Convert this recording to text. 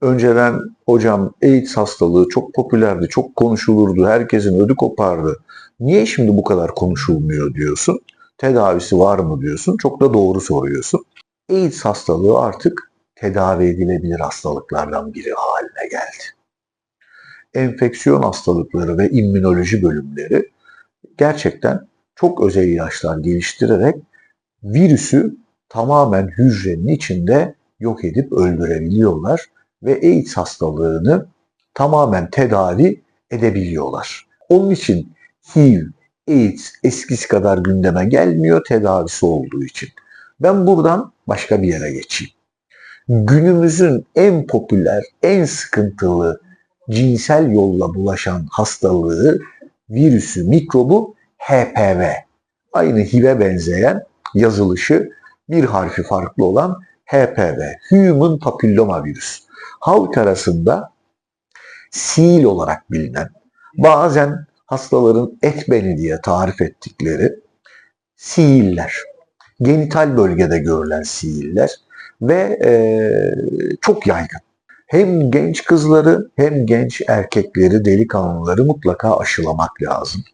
Önceden hocam AIDS hastalığı çok popülerdi, çok konuşulurdu, herkesin ödü kopardı. Niye şimdi bu kadar konuşulmuyor diyorsun? Tedavisi var mı diyorsun? Çok da doğru soruyorsun. AIDS hastalığı artık tedavi edilebilir hastalıklardan biri haline geldi. Enfeksiyon hastalıkları ve immünoloji bölümleri gerçekten çok özel ilaçlar geliştirerek virüsü tamamen hücrenin içinde yok edip öldürebiliyorlar ve AIDS hastalığını tamamen tedavi edebiliyorlar. Onun için HIV, AIDS eskisi kadar gündeme gelmiyor tedavisi olduğu için. Ben buradan başka bir yere geçeyim. Günümüzün en popüler, en sıkıntılı cinsel yolla bulaşan hastalığı, virüsü, mikrobu HPV. Aynı HIV'e benzeyen yazılışı bir harfi farklı olan HPV, Human Papilloma Virüs. Halk arasında sil olarak bilinen, bazen hastaların et beni diye tarif ettikleri siiller, genital bölgede görülen siiller ve eee, çok yaygın. Hem genç kızları hem genç erkekleri, delikanlıları mutlaka aşılamak lazım.